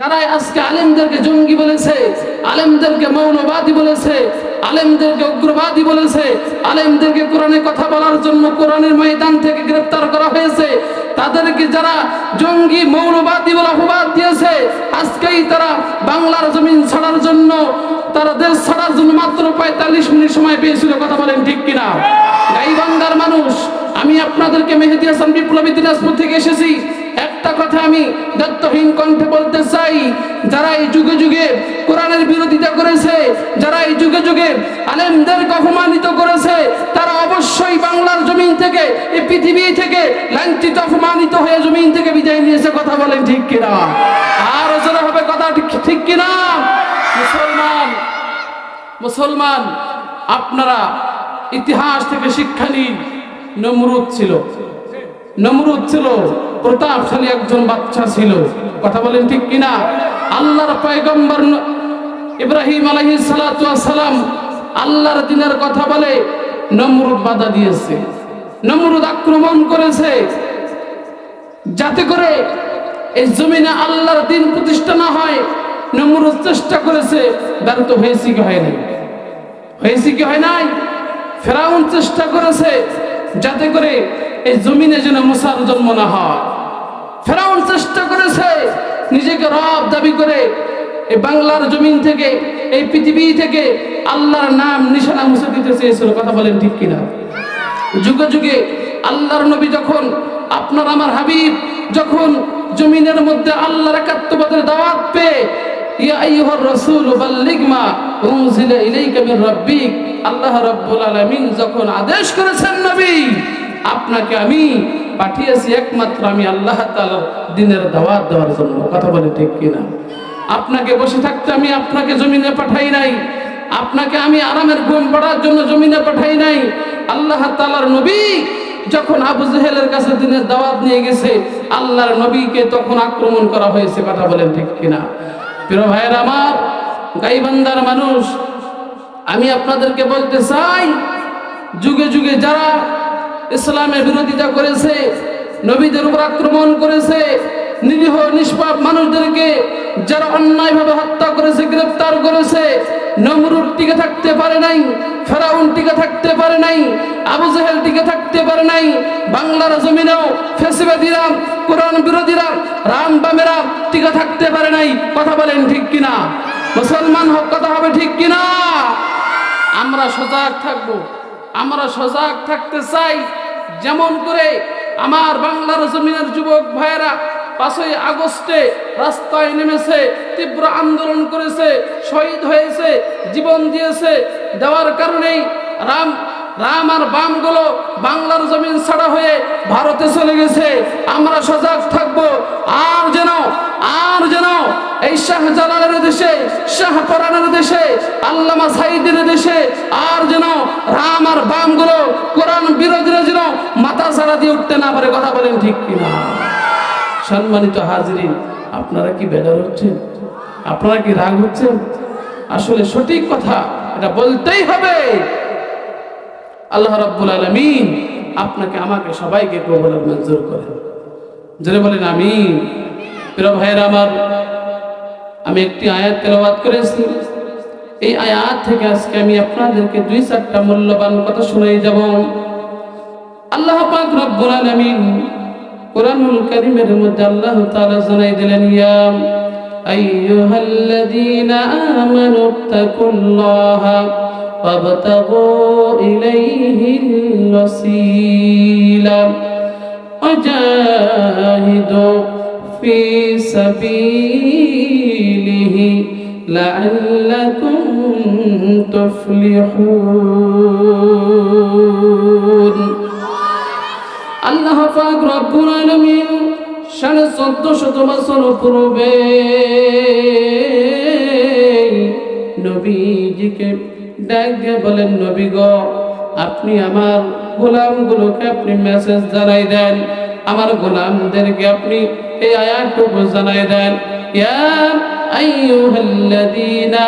যারা আজকে আলেমদেরকে জঙ্গি বলেছে, আলেমদেরকে মৌলবাদী বলেছে, আলেমদেরকে উগ্রবাদী বলেছে, আলেমদেরকে কোরআনে কথা বলার জন্য কোরআনের ময়দান থেকে গ্রেফতার করা হয়েছে, তাদেরকে যারা জঙ্গি মৌলবাদী বলে অপবাদ দিয়েছে, আজকেই তারা বাংলার জমিন ছাড়ার জন্য, তারা দেশ ছাড়ার জন্য মাত্র পঁয়তাল্লিশ মিনিট সময় পেয়েছিল, কথা বলেন ঠিক কিনা? গাইবান্ধার মানুষ, আমি আপনাদেরকে মেহেদি হাসান বিপ্লবী দিনাজপুর থেকে এসেছি একটা কথা আমি দত্তহীন কণ্ঠে বলতে চাই, যারা এই যুগে যুগে কোরআনের বিরোধিতা করেছে, যারা এই যুগে যুগে আলেমদেরকে অপমানিত করেছে, তারা অবশ্যই বাংলার জমিন থেকে, এই পৃথিবী থেকে লাঞ্ছিত, অপমানিত হয়ে জমিন থেকে বিদায় নিয়েছে, কথা বলেন ঠিক কিনা? আর ওজনে হবে কথা ঠিক কিনা? মুসলমান মুসলমান, আপনারা ইতিহাস থেকে শিক্ষা নিন, নমরুদ ছিল। নমরুদ ছিল। প্রতাপশালী একজন বাচ্চা ছিল। কথা বলেন ঠিক কিনা? আল্লাহর পয়গম্বর ইব্রাহিম আলহি সালাম আল্লাহর দিনের কথা বলে নমরুদ বাধা দিয়েছে। নমরুদ আক্রমণ করেছে। যাতে করে এই জমিনে আল্লাহর দিন প্রতিষ্ঠা না হয়, নমরুদ চেষ্টা করেছে, ব্যর্থ হয়েছে কি হয় নাই? হয়েছে কি হয় নাই? ফেরাউন চেষ্টা করেছে, যাতে করে এই জমিনে যেন মুসার জন্ম না হয়। ফেরাউন চেষ্টা করেছে নিজেকে রব দাবি করে এই বাংলার জমিন থেকে, এই পৃথিবী থেকে আল্লাহর নাম নিশানা মুছে দিতে চেয়েছিল। কথা বলেন ঠিক কিনা? যুগে যুগে আল্লাহর নবী যখন আপনার আমার হাবিব যখন জমিনের মধ্যে আল্লাহর একাত্মবাদের দাওয়াত পেয়ে মা আল্লাহ রাব্বুল আলামিন যখন আদেশ করেছেন নবী আপনাকে আমি পাঠিয়েছি একমাত্র আমি আল্লাহ দিনের দাওয়াত দেওয়ার জন্য। কথা বলে ঠিক কিনা? আপনাকে বসে থাকতে আমি আপনাকে জমিনে পাঠাই নাই। আপনাকে আমি আরামের ঘুম পড়ার জন্য জমিনে পাঠাই নাই। আল্লাহ তালার নবী যখন আবু জেহেলের কাছে দিনের দাওয়াত নিয়ে গেছে, আল্লাহর নবীকে তখন আক্রমণ করা হয়েছে, কথা বলেন ঠিক কিনা? প্রিয় ভাইয়ের আমার গাইবান্দার মানুষ, আমি আপনাদেরকে বলতে চাই, যুগে যুগে যারা ইসলামের বিরোধিতা করেছে, নবীদের উপর আক্রমণ করেছে, নিরীহ, নিষ্পাপ মানুষদেরকে যারা অন্যায়ভাবে হত্যা করেছে গ্রেফতার করেছে, নমরুদ টিকে থাকতে পারে নাই, ফেরাউন টিকে থাকতে পারে নাই, আবু জাহেল টিকে থাকতে পারে নাই, বাংলার জমিনেও ফেসিবাদীরা, কোরআন বিরোধীরা, রাম বামেরা টিকে থাকতে পারে নাই। কথা বলেন ঠিক কিনা? মুসলমান হক কথা হবে ঠিক কিনা? আমরা সজাগ থাকব, আমরা সজাগ থাকতে চাই। যেমন করে আমার বাংলার জমিনের যুবক ভাইয়েরা পাঁচই আগস্টে রাস্তায় নেমেছে, তীব্র আন্দোলন করেছে, শহীদ হয়েছে, জীবন দিয়েছে। দেওয়ার কারণেই রাম রাম আর বামগুলো বাংলার জমিন ছাড়া হয়ে ভারতে চলে গেছে। আমরা সজাগ থাকব। আর যেন আর যেন এই শাহজালালের দেশে শাহপরানের দেশে, আল্লামা সাইদের দেশে, আর যেন রাম আর বামগুলো কোরআন বিরোধীরা যেন মাথা ছাড়া দিয়ে উঠতে না পারে, কথা বলেন ঠিক কিনা? সম্মানিত হাজিরিন, আপনারা কি বেজার হচ্ছেন? আপনারা কি রাগ হচ্ছেন? আসলে সঠিক কথা এটা বলতেই হবে। আল্লাহ রাব্বুল আলামিন আপনাকে, আমাকে সবাইকে কবুল মঞ্জুর করেন। জোরে বলেন, আমিন। প্রিয় ভাইয়ের আমার আমি একটি আয়াত তেলাওয়াত করেছি এই আয়াত থেকে আজকে আমি আপনাদেরকে দুই চারটা মূল্যবান কথা শুনাই যাব আল্লাহ পাক রব্বুল আলামিন কোরআনুল কারীমের মধ্যে আল্লাহ তাআলা জানাই দিলেন ইয়া আইয়ুহাল্লাযীনা আমানু তাকুল্লাহা وابتغوا إليه الوسيلة وجاهدوا في سبيله لعلكم تفلحون আল্লাহ পাক রব্বুল আলামিন সাড়ে চোদ্দ শত বছর পূর্বে নবীজিকে ডাক দিয়ে বলেন নবী গো আপনি আমার গোলামগুলোকে আপনি মেসেজ জানাই দেন আমার গোলামদেরকে আপনি এই আয়াতটুকু জানাই দেন, ইয়া আইয়ুহাল্লাযীনা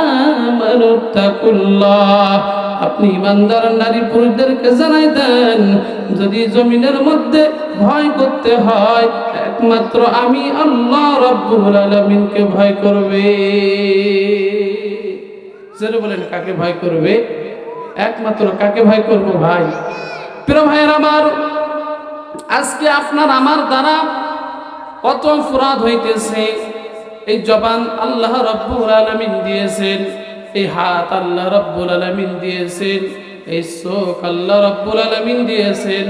আমানু তাকুল্লাহ। আপনি ইমানদার নারী পুরুষদেরকে জানাই দেন, যদি জমিনের মধ্যে ভয় করতে হয়, একমাত্র আমি আল্লাহ রাব্বুল আলামিনকে ভয় করবে। জোরে বলেন, কাকে ভয় করবে? একমাত্র কাকে ভয় করব ভাই? প্রিয় ভাইয়ের আমার, আজকে আপনার আমার দ্বারা কত অপরাধ হইতেছে। এই জবান আল্লাহ রব্বুল আলামিন দিয়েছেন। এই হাত আল্লাহ রব্বুল আলামিন দিয়েছেন। এই চোখ আল্লাহ রব্বুল আলামিন দিয়েছেন।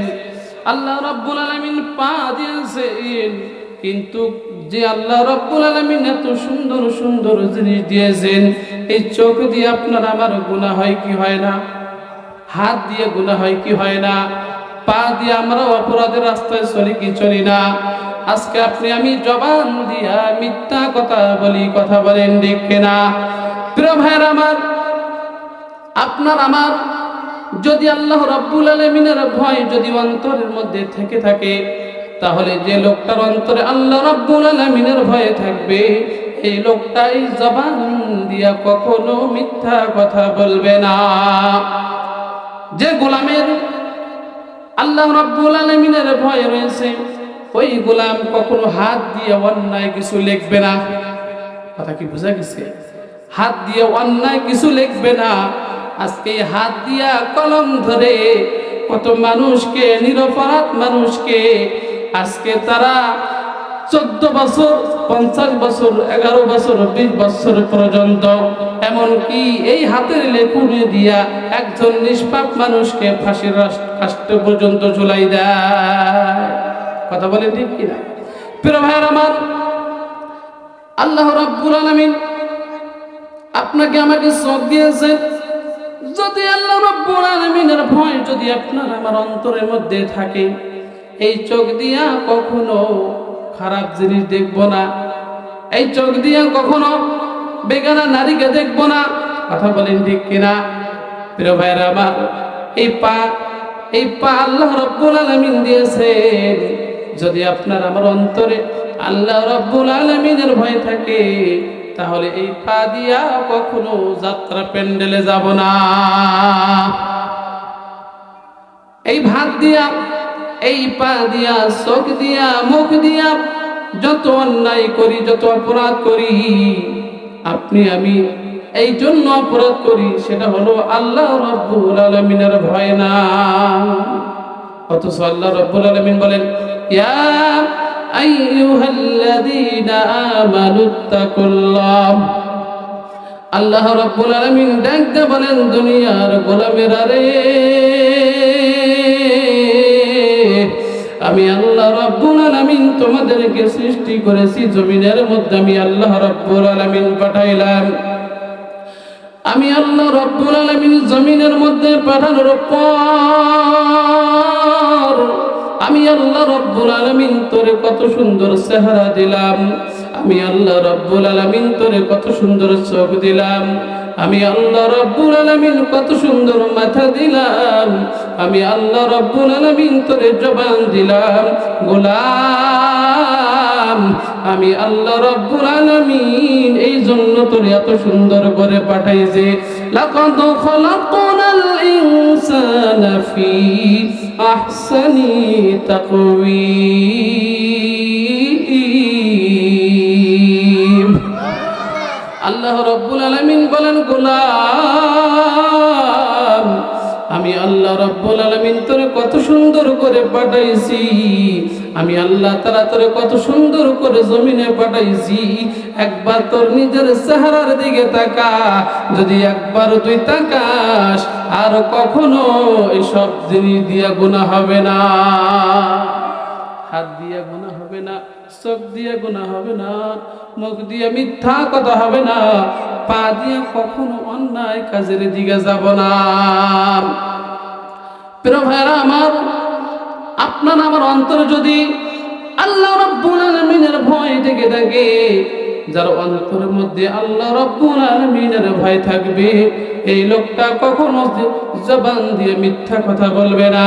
আল্লাহ রব্বুল আলামিন পা দিয়েছেন। কিন্তু যে আল্লাহ রব্বুল আলামিন এত সুন্দর সুন্দর জিনিস দিয়েছেন, এই চোখ দিয়ে আপনার আমার গুনাহ হয় কি হয় না? হাত দিয়ে গুনাহ হয় কি হয় না? পা দিয়ে আমরা অপরাধের রাস্তায় চলি কি চলি না? আজকে আপনি আমি জবান দিয়া মিথ্যা কথা বলি, কথা বলেন দেখে না প্রিয় ভাইয়ের আমার, আপনার আমার, যদি আল্লাহ রাব্বুল আলামিনের ভয় যদি অন্তরের মধ্যে থেকে থাকে, তাহলে যে লোকটার অন্তরে আল্লাহ রাব্বুল আলামিনের ভয়ে থাকবে, এই লোকটাই জবান দিয়া কখনো মিথ্যা কথা বলবে না। যে গোলামের আল্লাহ রাব্বুল আলামিনের ভয় রয়েছে ওই গোলাম কখনো হাত দিয়ে অন্যায় কিছু লিখবে না। কথা কি বোঝা গেছে? হাত দিয়ে অন্যায় কিছু লিখবে না। আজকে হাত দিয়া কলম ধরে কত মানুষকে, নিরপরাধ মানুষকে আজকে তারা চোদ্দ বছর, পঞ্চাশ বছর, এগারো বছর, বিশ বছর পর্যন্ত এমনকি এই হাতের লেখুনে দিয়া একজন নিষ্পাপ মানুষকে ফাঁসির কাষ্ট পর্যন্ত ঝুলাই দেয়। কথা বলে ঠিক কিনা? প্রিয় ভাইয়ের আমার, আল্লাহ রাব্বুল আলামিন আপনাকে আমাকে চোখ দিয়েছেন যদি আল্লাহ রাব্বুল আলামিনের ভয় যদি আপনার আমার অন্তরের মধ্যে থাকে, এই চোখ দিয়া কখনো খারাপ জিনিস দেখব না। এই চোখ দিয়া কখনো বেগানা নারীকে দেখব না। কথা বলেন ঠিক কিনা? প্রিয় ভাইরা আমার, এই পা এই পা আল্লাহ রব্বুল আলামিন দিয়েছেন। যদি আপনার আমার অন্তরে আল্লাহ রব্বুল আলামিনের ভয় থাকে, তাহলে এই পা দিয়া কখনো যাত্রা প্যান্ডেলে যাব না। এই ভাত দিয়া, এই পা দিয়া, চোখ দিয়া, মুখ দিয়া যত অন্যায় করি, যত অপরাধ করি, আপনি, আমি এই জন্য অপরাধ করি, সেটা হলো আল্লাহ রব্বুল আলমিনের ভয় না। অথচ আল্লাহ রব্বুল আলমিন বলেন ইয়া আইয়ুহাল্লাযীনা আমানুত্তাকুল্লাহ আল্লাহ রাব্বুল আলামিন ডাকতে বলেন, দুনিয়ার গোলামেরা রে, আমি আল্লাহ রাব্বুল আলামিন তোমাদেরকে সৃষ্টি করেছি, জমিনের মধ্যে আমি আল্লাহ রাব্বুল আলামিন পাঠাইলাম। আমি আল্লাহ রাব্বুল আলামিন জমিনের মধ্যে পাঠানোর পর আমি আল্লাহ রব্বুল আলামিন তোরে কত সুন্দর চেহারা দিলাম। আমি আল্লাহ রব্বুল আলামিন তোরে কত সুন্দর চোখ দিলাম। আমি আল্লাহ রব্বুল আলামিন কত সুন্দর মাথা দিলাম। আমি আল্লাহ রব্বুল আলামিন তোরে জবান দিলাম, গোলাম। আমি আল্লাহ রব্বুল আলামিন এই জন্য তোরে এত সুন্দর করে পাঠাইছে। লাকাদ খলাকনাল ইনসানা ফি আহসানি তাকওয়িম আল্লাহ রব্বুল আলামিন বলেন, গোলাম, আমি আল্লাহ রব্বুল আলামিন তোরে কত সুন্দর করে পাঠাইছি। আমি আল্লাহ তারা তোরে কত সুন্দর করে জমিনে পাঠাইছি। একবার তোর নিজের চেহারার দিকে তাকা, যদি একবার তুই তাকাস আর কখনো এসব জিনিস দিয়া গুণা হবে না। হাত দিয়ে গুণা হবে না, চোখ দিয়ে গুণা হবে না, মুখ দিয়ে মিথ্যা কথা হবে না, পা দিয়ে কখনো অন্যায় কাজের দিকে যাব না। ভাইরা আমার, আপনার আমার অন্তর যদি আল্লাহ রব্বুল আলমিনের ভয় থেকে থাকে যার অন্তরের মধ্যে আল্লাহ রব্বুল আলমিনের ভয় থাকবে, এই লোকটা কখনো জবান দিয়ে মিথ্যা কথা বলবে না।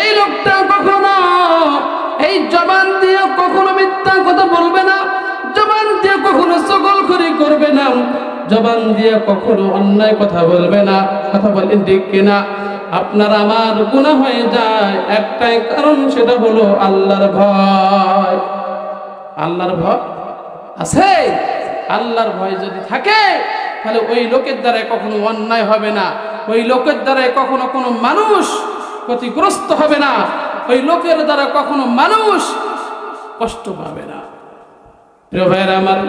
এই লোকটা কখনো এই জবান দিয়ে কখনো মিথ্যা কথা বলবে না, জবান দিয়ে কখনো সকল করে করবে না, জবান দিয়ে কখনো অন্যায় কথা বলবে না। কথা বলেন ঠিক কিনা? আপনার আমার গুণা হয়ে যায়, একটাই কারণ সেটা হলো আল্লাহর ভয়। আল্লাহর ভয়? আছে? আল্লাহর ভয় যদি থাকে, তাহলে ওই লোকের দ্বারাই কখনো অন্যায় হবে না। ওই লোকের দ্বারাই কখনো কোনো মানুষ ক্ষতিগ্রস্ত হবে না। ওই লোকের দ্বারা কখনো মানুষ কষ্ট পাবে না। প্রিয় ভাইয়েরা আমার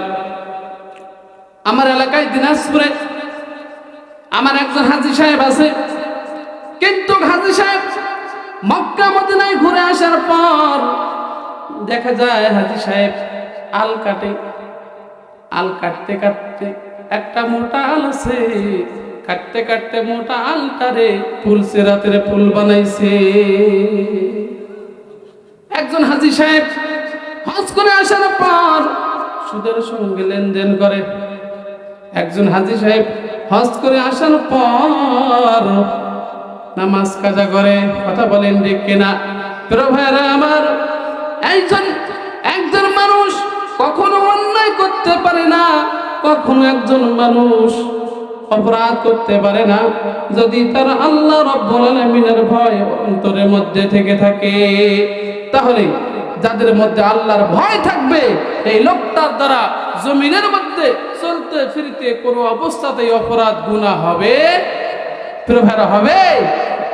আমার এলাকায় দিনাজপুরে আমার একজন হাজি সাহেব আছে। কিন্তু হাজি সাহেব মক্কা মদিনায় ঘুরে আসার পর দেখা যায় হাজি সাহেব আল কাটে আল কাটতে কাটতে একটা মোটা আল আছে। কাটতে কাটতে মোটা আলটারে ফুল সেরাতের ফুল বানাইছে। একজন হাজি সাহেব হজ করে আসার পর সুদের সঙ্গে লেনদেন করে। একজন হাজি সাহেব হজ করে আসার পর নামাজ কাজা করে। কথা বলেন ঠিক কিনা? প্রিয় আমার, একজন একজন মানুষ কখনো একজন মানুষ অপরাধ করতে পারে না। যদি তার আল্লাহ রব্বুল আলামিনের ভয় অন্তরের মধ্যে থেকে থাকে, তাহলে যাদের মধ্যে আল্লাহর ভয় থাকবে, এই লোকটার দ্বারা জমিনের মধ্যে চলতে ফিরতে কোনো অবস্থাতেই অপরাধ গুণা হবে প্রভারা হবে।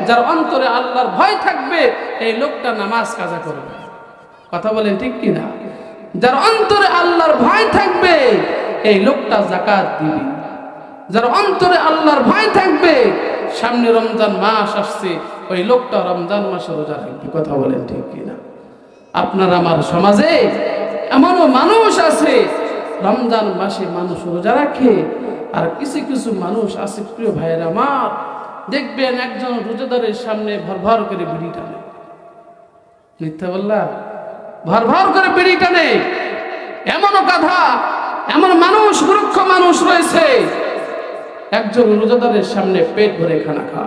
যার অন্তরে আল্লাহর ভয় থাকবে, এই লোকটা নামাজ কাজা করবে। কথা বলেন ঠিক কিনা? যার অন্তরে আল্লাহর ভয় থাকবে এই লোকটা জাকাত দিবে। যার অন্তরে আল্লাহর ভয় থাকবে, সামনে রমজান মাস আসছে, ওই লোকটা রমজান মাসে রোজা রাখবে। কথা বলেন ঠিক কিনা? আপনার আমার সমাজে এমনও মানুষ আছে, রমজান মাসে মানুষ রোজা রাখে, আর কিছু কিছু মানুষ আছে, প্রিয় ভাইয়ের আমার, দেখবেন একজন রোজাদারের সামনে ভর ভর করে বিড়ি টানে। মিথ্যা বললাম ভর ভর করে বিড়ি টানে। এমনও কথা এমন মানুষ, মূর্খ মানুষ রয়েছে। একজন রোজাদারের সামনে পেট ভরে খানা খা।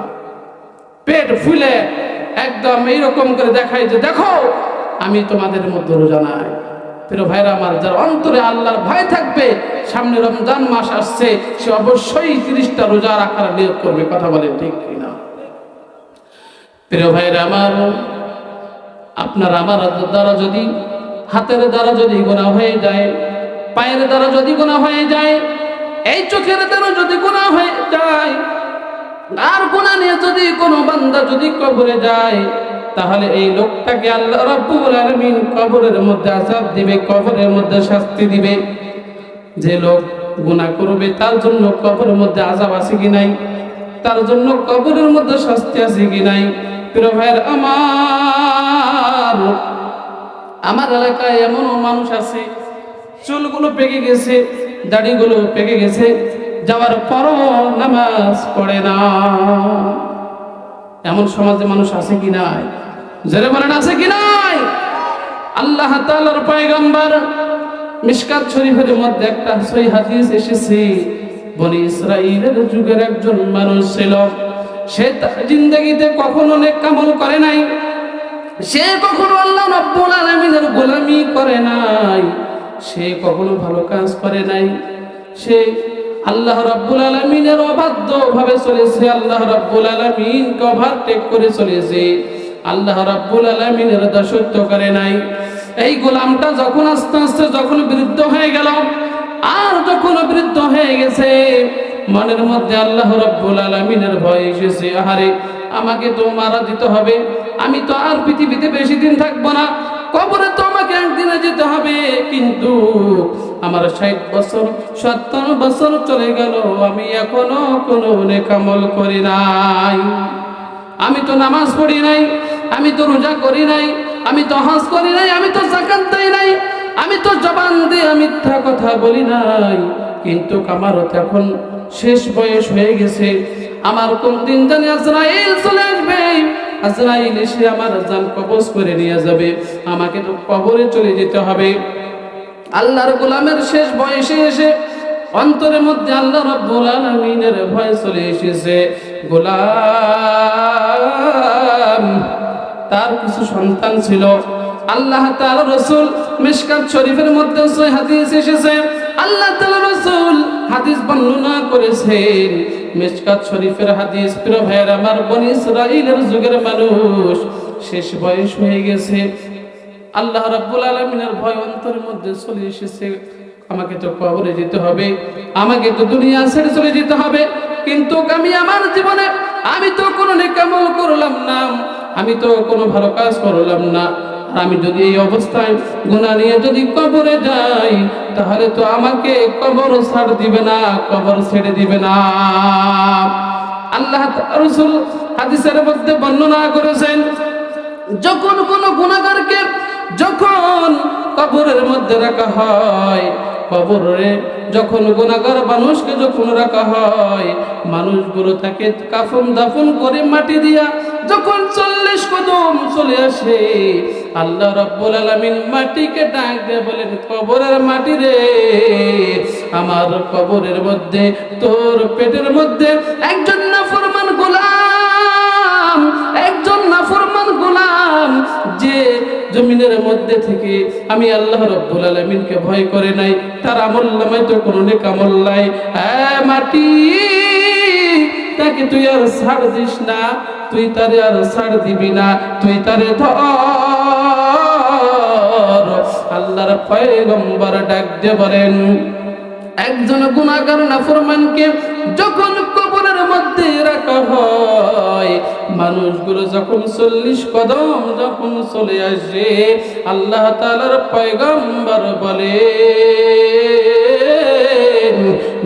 পেট ফুলে একদম এইরকম করে দেখায় যে, দেখো, আমি তোমাদের মধ্যে রোজা নাই। প্রিয় ভাইরা আমার, যার অন্তরে আল্লাহর ভয় থাকবে, সামনে রমজান মাস আসছে, সে অবশ্যই তিরিশটা রোজা রাখার নিয়োগ করবে। কথা বলে ঠিক কিনা? প্রিয় ভাইরা আমার, আপনার, আমার দ্বারা যদি, হাতের দ্বারা যদি গোনা হয়ে যায় পায়ের দ্বারা যদি গোনা হয়ে যায়, এই চোখের দ্বারা যদি গোনা হয়ে যায়, আর গোনা নিয়ে যদি কোনো বান্দা যদি কবরে যায়, তাহলে এই লোকটাকে আল্লাহ রাব্বুল আলামিন কবরের মধ্যে আযাব দিবে, কবরের মধ্যে শাস্তি দিবে। যে লোক গুনাহ করবে, তার জন্য কবরের মধ্যে আযাব আছে কি নাই? তার জন্য কবরের মধ্যে শাস্তি আছে কি নাই? প্রিয় ভাইয়ের, আমার আমার এলাকায় এমনও মানুষ আছে চুলগুলো পেকে গেছে, দাড়িগুলো পেকে গেছে, যাওয়ার পরও নামাজ পড়ে না। এমন সমাজে মানুষ আছে কি নাই? জেরে বলেন, আছে কি নাই? আল্লাহ তাআলার পয়গম্বর মিশকাত শরীফের মধ্যে একটা সই হাদিস এসেছে, বনি ইসরাইলের যুগের একজন মানুষ ছিল, সে তার জিন্দগিতে কখনো নেক কামল করে নাই, সে কখনো আল্লাহ রব্বুল আলামিনের গোলামি করে নাই। সে কখনো ভালো কাজ করে নাই। সে আল্লাহ রাব্বুল আলামিনের অবাধ্য ভাবে চলেছে। আল্লাহ রাব্বুল আলামিনকে ওভারটেক করে চলেছে। আল্লাহ রাব্বুল আলামিনের দাসত্ব করে নাই। এই গোলামটা যখন আস্তে আস্তে যখন বৃদ্ধ হয়ে গেল, আর যখন বৃদ্ধ হয়ে গেছে, মনের মধ্যে আল্লাহ রাব্বুল আলামিনের ভয় এসেছে। আহারে, আমাকে তো মারা দিতে হবে। আমি তো আর পৃথিবীতে বেশি দিন থাকব না। কবরে তো আমাকে একদিনে যেতে হবে, কিন্তু আমার ষাট বছর, সত্তর বছর চলে গেল, আমি এখনও কোনো নেকামল করি নাই। আমি তো নামাজ পড়ি নাই, আমি তো রোজা করি নাই, আমি তো হজ করি নাই, আমি তো জাকাত নাই, আমি তো জবান দিয়ে মিথ্যা কথা বলি নাই। কিন্তু আমারও তো এখন শেষ বয়স হয়ে গেছে, আমার কোন দিন জানি আজরাইল চলে আসবে আজরাইল এসে আমার জান কবজ করে নিয়ে যাবে। আমাকে তো কবরে চলে যেতে হবে। আল্লাহর গোলামের শেষ বয়সে এসে অন্তরের মধ্যে আল্লাহ রব্বুল আলামিনের ভয় চলে এসেছে। গোলাম, তার কিছু সন্তান ছিল। আল্লাহ তাআলা রাসূল মিশকাত শরীফের মধ্যে সই হাদিস এসেছে। আল্লাহ তাআলা রাসূল হাদিস বর্ণনা করেছেন মিশকাত শরীফের হাদিস, প্রিয় ভাইয়ের, আমার বনি ইসরাইলের যুগের মানুষ, শেষ বয়স হয়ে গেছে। আল্লাহ রাব্বুল আলমিনের ভয় অন্তরের মধ্যে চলে এসেছে। আমাকে তো কবরে যেতে হবে, আমাকে তো দুনিয়া ছেড়ে চলে যেতে হবে। কিন্তু আমি আমার জীবনে, আমি তো কোনো নেকামল করলাম না, আমি তো কোনো ভালো কাজ করলাম না। আমি যদি এই অবস্থায় গুণা নিয়ে যদি কবরে যাই, তাহলে তো আমাকে কবর ছাড় দিবে না, কবর ছেড়ে দিবে না। আল্লাহ রসুল হাদিসের মধ্যে বর্ণনা করেছেন, যখন কোনো গুণাগারকে যখন কবরের মধ্যে রাখা হয় কবরে যখন গুণাগার মানুষকে যখন রাখা হয়, মানুষগুলো তাকে কাফন দাফন করে মাটি দিয়া যখন চল্লিশ কদম চলে আসে, আল্লাহ রব্বুল আলামিন মাটিকে ডাক দিয়ে বলেন, কবরের মাটি রে, আমার কবরের মধ্যে, তোর পেটের মধ্যে একজন নাফরমান গোলাম, একজন নাফরমান গোলাম, যে জমিনের মধ্যে থেকে আমি আল্লাহ রব্বুল আলামিনকে ভয় করে নাই। তার আমল নামায় তো কোনো নেক আমল নাই। মাটি, তাকে তুই আর ছাড় দিস না। তুই তারে আর ছাড় দিবি না। তুই তারে ধর। আল্লাহর পয়গম্বর ডাক দিয়ে বলেন, একজন গুণাগার নাফরমানকে যখন কবরের মধ্যে রাখা হয়। মানুষগুলো যখন চল্লিশ কদম যখন চলে আসে, আল্লাহ তালার পয়গম্বর বলে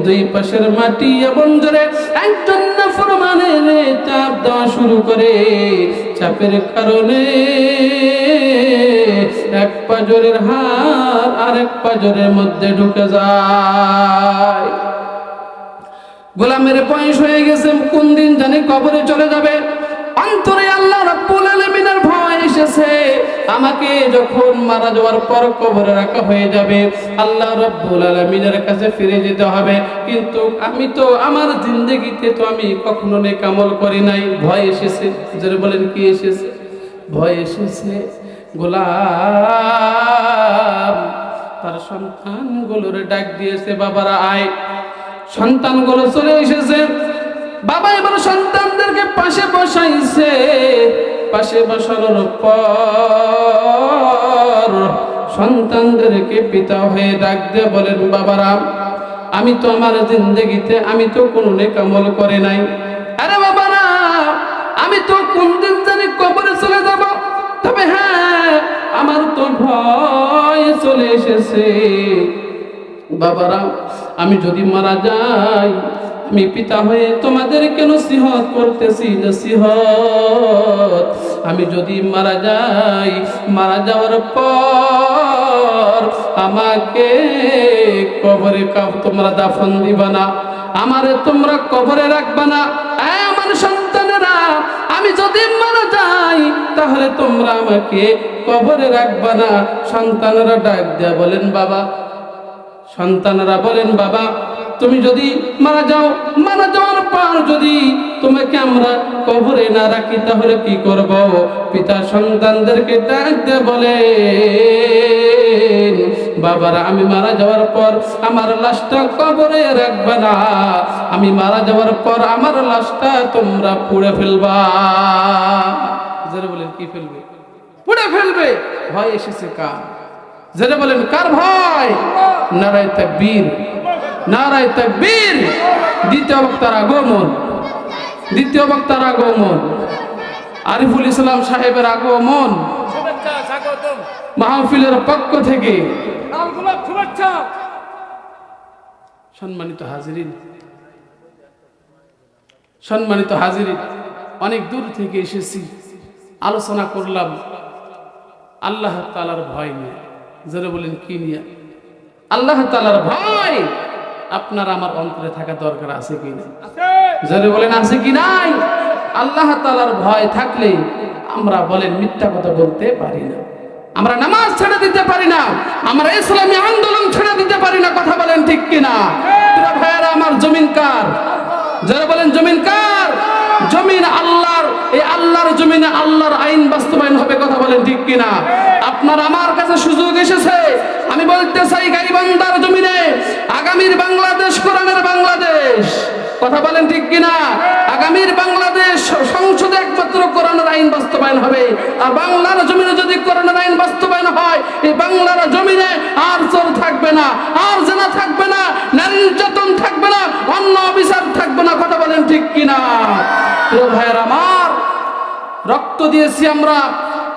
দুই পাশের মাটি এমন জোরে একজন নাফরমানের চাপ দেওয়া শুরু করে। চাপের কারণে এক পাজরের হাত আর এক পাজরের মধ্যে ঢুকে যায়। গোলামের বয়স হয়ে গেছে, কোন দিন জানি কবরে চলে যাবে। অন্তরে আল্লাহ রাব্বুল আলামিনের ভয় এসেছে। আমাকে যখন মারা যাওয়ার পর কবরে রাখা হয়ে যাবে, আল্লাহ রাব্বুল আলামিনের কাছে ফিরে যেতে হবে। কিন্তু আমি তো আমার জিন্দগিতে তো আমি কখনো নেক আমল করি নাই। ভয় এসেছে যারা বলেন কি এসেছে? ভয় এসেছে, গোলাম তার সন্তানগুলোর ডাক দিয়েছে, বাবারা, আয়। সন্তানগুলো চলে এসেছে। বাবা এবার সন্তানদেরকে পাশে বসাইছে। পাশে বসানোর পর সন্তানদেরকে পিতা হয়ে ডাক দিয়ে বলেন, বাবারা, আমি তো আমার জিন্দগিতে, আমি তো কোনো নেকামল করে নাই। আরে বাবারা, আমি তো কোন দিন জানি কবরে চলে যাব। তবে হ্যাঁ আমার তো ভয় চলে এসেছে। বাবারা আমি যদি মারা যাই, আমি পিতা হয়ে তোমাদেরকে নসিহত করতেছি নসিহত। আমি যদি মারা যাই, মারা যাওয়ার পর আমাকে কবরে তোমরা দাফন দিবা না, আমারে তোমরা কবরে রাখবা না। আমার সন্তানেরা, আমি যদি মারা যাই, তাহলে তোমরা আমাকে কবরে রাখবা না। সন্তানেরা ডাক দেয়া বলেন, বাবা সন্তানরা বলেন, বাবা, তুমি যদি মারা যাও, মারা যাওয়ার পর যদি তোমাকে আমরা কবরে না রাখি, তাহলে কি করব? পিতা সন্তানদেরকে ডাক দিয়ে বলে বাবারা, আমি মারা যাওয়ার পর আমার লাশটা কবরে রাখবে না। আমি মারা যাওয়ার পর আমার লাশটা তোমরা পুড়ে ফেলবা। বলেন, কি ফেলবে? পুড়ে ফেলবে। ভয় এসেছে কার? যেটা বলেন, কার ভয় নারায় তাকবীর। নারায় তাকবীর। দ্বিতীয় বক্তার আগমন। দ্বিতীয় বক্তার আগমন। আরিফুল ইসলাম সাহেবের আগমন। মাহফিলের পক্ষ থেকে। সম্মানিত হাজিরিন। সম্মানিত হাজিরিন, অনেক দূর থেকে এসেছি। আলোচনা করলাম আল্লাহ তালার ভয় নিয়ে। যারা বলেন, কি নিয়ে? আল্লাহ তালার ভয়, আপনার আমার অন্তরে থাকা দরকার আছে কি না যারা বলেন, আছে কি নাই? আল্লাহ তালার ভয় থাকলে আমরা বলেন, মিথ্যা কথা বলতে পারি না। আমরা নামাজ ছেড়ে দিতে পারি না। আমরা ইসলামী আন্দোলন ছেড়ে দিতে পারি না। কথা বলেন ঠিক কিনা? ভাইয়েরা, আমার জমিন কার? যারা বলেন, জমিন কার? জমিন আল্লাহর, এই আল্লাহর জমিনে আল্লাহর আইন বাস্তবায়ন হবে কথা বলেন ঠিক কিনা? আপনার আমার কাছে সুযোগ এসেছে। আমি বলতে চাই গাইবান্দার জমিনে আগামীর বাংলাদেশ, কোরআনের বাংলাদেশ। কথা বলেন ঠিক কিনা? আগামীর বাংলাদেশ সংসদে একমাত্র মাত্র কোরআনের আইন বাস্তবায়ন হবে। আর বাংলার জমিনে যদি কোরআনের আইন বাস্তবায়ন হয় এই বাংলার জমিনে আর চোর থাকবে না আর জানা থাকবে না নারী নির্যাতন থাকবে না অন্য অবিচার থাকবে না কথা বলেন ঠিক কিনা প্রিয় ভাইয়ের আমার রক্ত দিয়েছি আমরা।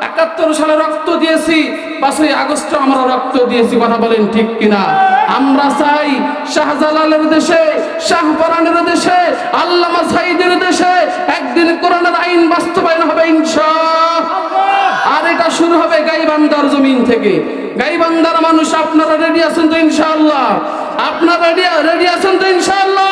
একাত্তর সালে রক্ত দিয়েছি, পাঁচই আগস্ট আমরা রক্ত দিয়েছি, কথা বলেন ঠিক কিনা? আমরা চাই শাহজালালের দেশে শাহপরানের দেশে, আল্লামা সাইদের দেশে একদিন কোরআনের আইন বাস্তবায়ন হবে ইনশা আর এটা শুরু হবে গাইবান্দার জমিন থেকে। গাইবান্দার মানুষ, আপনারা রেডি আছেন তো ইনশাআল্লাহ? আপনারা রেডি রেডি আছেন তো ইনশাআল্লাহ?